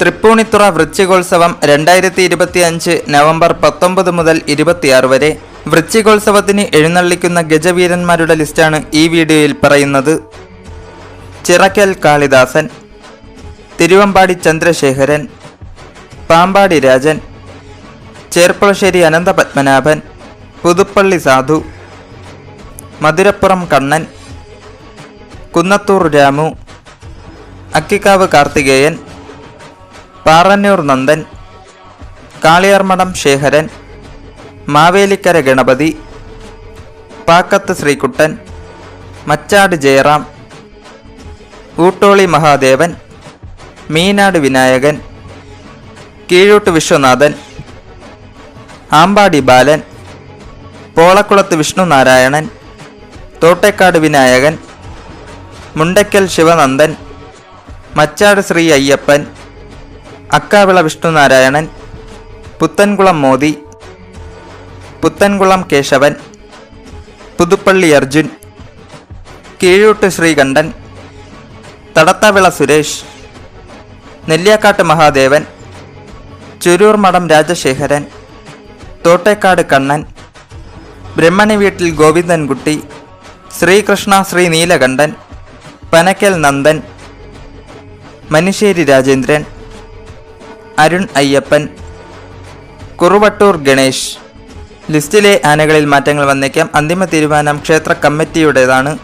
തൃപ്പൂണിത്തുറ വൃശ്ചികോത്സവം രണ്ടായിരത്തി ഇരുപത്തി അഞ്ച് നവംബർ പത്തൊമ്പത് മുതൽ ഇരുപത്തിയാറ് വരെ. വൃശ്ചികോത്സവത്തിന് എഴുന്നള്ളിക്കുന്ന ഗജവീരന്മാരുടെ ലിസ്റ്റാണ് ഈ വീഡിയോയിൽ പറയുന്നത്. ചിറക്കൽ കാളിദാസൻ തിരുവമ്പാടി ചന്ദ്രശേഖരൻ പാമ്പാടി രാജൻ ചേർപ്പളശ്ശേരി അനന്തപത്മനാഭൻ പുതുപ്പള്ളി സാധു മധുരപ്പുറം കണ്ണൻ കുന്നത്തൂർ രാമു അക്കിക്കാവ് കാർത്തികേയൻ പാറന്നൂർ നന്ദൻ കാളിയാർമഠം ശേഖരൻ മാവേലിക്കര ഗണപതി പാക്കത്ത് ശ്രീകുട്ടൻ മച്ചാട് ജയറാം ഊട്ടോളി മഹാദേവൻ മീനാട് വിനായകൻ കീഴൂട്ട് വിശ്വനാഥൻ ആമ്പാടി ബാലൻ പോളക്കുളത്ത് വിഷ്ണുനാരായണൻ തോട്ടേക്കാട് വിനായകൻ മുണ്ടയ്ക്കൽ ശിവനന്ദൻ മച്ചാട് ശ്രീ അയ്യപ്പൻ അക്കാവിള വിഷ്ണുനാരായണൻ പുത്തൻകുളം മോദി പുത്തൻകുളം കേശവൻ പുതുപ്പള്ളി അർജുൻ കീഴൂട്ട് ശ്രീകണ്ഠൻ തടത്തവിള സുരേഷ് നെല്ലിയാക്കാട്ട് മഹാദേവൻ ചുരൂർ മഠം രാജശേഖരൻ തോട്ടേക്കാട് കണ്ണൻ ബ്രഹ്മണി വീട്ടിൽ ഗോവിന്ദൻകുട്ടി ശ്രീകൃഷ്ണ ശ്രീ നീലകണ്ഠൻ പനക്കൽ നന്ദൻ മനുശ്ശേരി രാജേന്ദ്രൻ അരുൺ അയ്യപ്പൻ കുറുവട്ടൂർ ഗണേഷ്. ലിസ്റ്റിലെ ആനകളിൽ മാറ്റങ്ങൾ വന്നേക്കാം. അന്തിമ തീരുമാനം ക്ഷേത്ര കമ്മിറ്റിയുടേതാണ്.